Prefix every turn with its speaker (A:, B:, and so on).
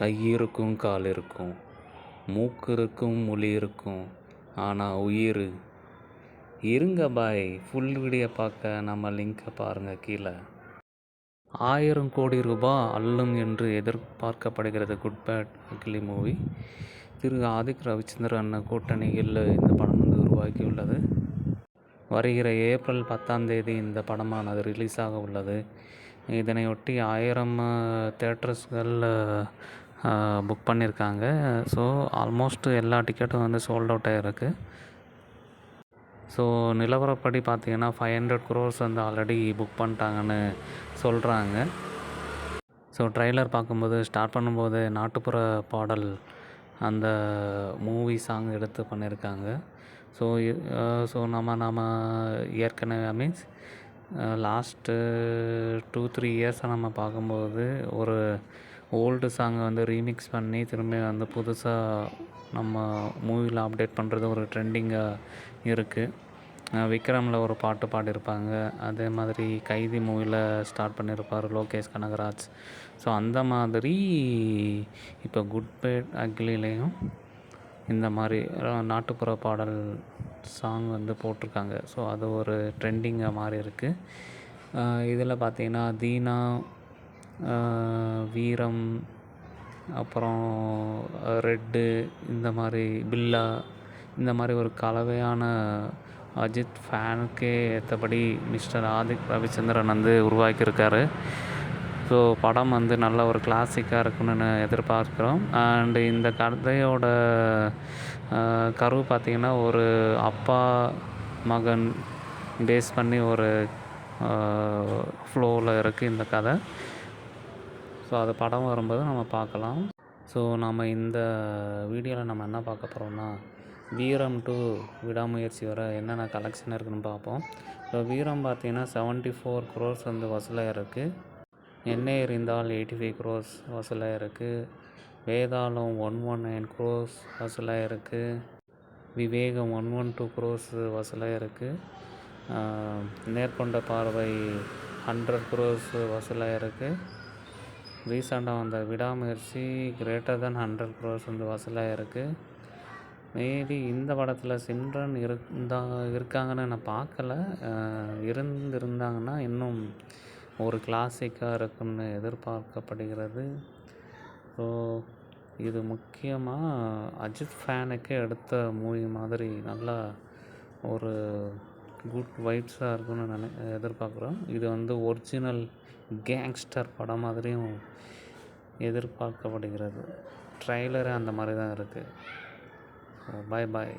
A: கை இருக்கும் கால் இருக்கும் மூக்கு இருக்கும் மொழி இருக்கும். ஆனால் உயிர். இருங்க பாய் ஃபுல் வீடியோ பார்க்க நம்ம லிங்கை பாருங்கள் கீழே. ஆயிரம் கோடி ரூபாய் அள்ளும் என்று எதிர்பார்க்கப்படுகிறது குட் பேட் அக்லி மூவி திரு ஆதிக் ரவிச்சந்திரன் கூட்டணியில் இந்த படம் வந்து உருவாக்கியுள்ளது வருகிற ஏப்ரல் பத்தாம் தேதி இந்த படமானது ரிலீஸ் ஆக உள்ளது. இதனையொட்டி ஆயிரம் uh, தேட்டர்ஸ்கள் புக் பண்ணியிருக்காங்க ஸோ ஆல்மோஸ்ட் எல்லா டிக்கெட்டும் வந்து சோல்ட் அவுட் ஆகிருக்கு ஸோ நிலவரப்படி பார்த்தீங்கன்னா ஃபைவ் ஹண்ட்ரட் க்ரோர்ஸ் வந்து ஆல்ரெடி புக் பண்ணிட்டாங்கன்னு சொல்கிறாங்க ஸோ ட்ரைலர் பார்க்கும்போது ஸ்டார்ட் பண்ணும்போது நாட்டுப்புற பாடல் அந்த மூவி சாங் எடுத்து பண்ணியிருக்காங்க ஸோ ஸோ நம்ம நம்ம ஏற்கனவே மீன்ஸ் லாஸ்ட்டு டூ த்ரீ இயர்ஸாக நம்ம பார்க்கும்போது ஒரு ஓல்டு சாங்கை வந்து ரீமிக்ஸ் பண்ணி திரும்பி வந்து புதுசாக நம்ம மூவியில் அப்டேட் பண்ணுறது ஒரு ட்ரெண்டிங்காக இருக்குது விக்ரமில் ஒரு பாட்டு பாடியிருப்பாங்க. அதே மாதிரி கைதி மூவியில் ஸ்டார்ட் பண்ணியிருப்பார் லோகேஷ் கனகராஜ். ஸோ அந்த மாதிரி இப்போ குட் பேட் அக்லிலையும் இந்த மாதிரி நாட்டுப்புற பாடல் சாங் வந்து போட்டிருக்காங்க. ஸோ அது ஒரு ட்ரெண்டிங்காக மாறி இருக்குது இதில் பார்த்தீங்கன்னா தீனா வீரம் அப்புறம் ரெட்டு இந்த மாதிரி பில்லா இந்த மாதிரி ஒரு கலவையான அஜித் ஃபேனுக்கே ஏற்றபடி மிஸ்டர் ஆதிக் ரவிச்சந்திரன் வந்து உருவாக்கியிருக்காரு. ஸோ படம் வந்து நல்ல ஒரு கிளாசிக்காக இருக்குன்னு எதிர்பார்க்குறோம். அண்டு இந்த கதையோட கரு பார்த்திங்கன்னா ஒரு அப்பா மகன் பேஸ் பண்ணி ஒரு ஃப்ளோவில் இருக்குது இந்த கதை. ஸோ அது படம் வரும்போது நம்ம பார்க்கலாம். ஸோ நம்ம இந்த வீடியோவில் நம்ம என்ன பார்க்க போகிறோம்னா வீரம் டூ விடாமுயற்சி வர என்னென்ன கலெக்ஷன் இருக்குதுன்னு பார்ப்போம். ஸோ வீரம் பார்த்தீங்கன்னா செவன்ட்டி ஃபோர் க்ரோர்ஸ் வந்து வசூலாக இருக்குது எண்ணெய் இருந்தால் எயிட்டி ஃபைவ் க்ரோர்ஸ் வசூலாக இருக்குது Vedalam one one nine crores வசூலாக இருக்குது Vivegam one one two crores வசூலாக இருக்குது நேர்கொண்ட பார்வை ஹண்ட்ரட் க்ரோர்ஸ் வசூலாக இருக்குது ரீசெண்டாக வந்த விடாமுயற்சி கிரேட்டர் தென் ஹண்ட்ரட் க்ரோர்ஸ் வந்து வசூலாக இருக்குது மேபி இந்த படத்தில் சிம்ரன் இருந்தா இருக்காங்கன்னு நான் பார்க்கல. இருந்திருந்தாங்கன்னா இன்னும் ஒரு கிளாசிக்காக இருக்கும்னு எதிர்பார்க்கப்படுகிறது. ஸோ இது முக்கியமாக அஜித் ஃபேனுக்கே எடுத்த மூவி மாதிரி நல்லா ஒரு குட் வைப்ஸாக இருக்கும்னு நினை எதிர்பார்க்குறோம் இது வந்து ஒரிஜினல் கேங்ஸ்டர் படம் மாதிரியும் எதிர்பார்க்கப்படுகிறது. ட்ரைலரே அந்த மாதிரி தான் இருக்குது பாய் பாய்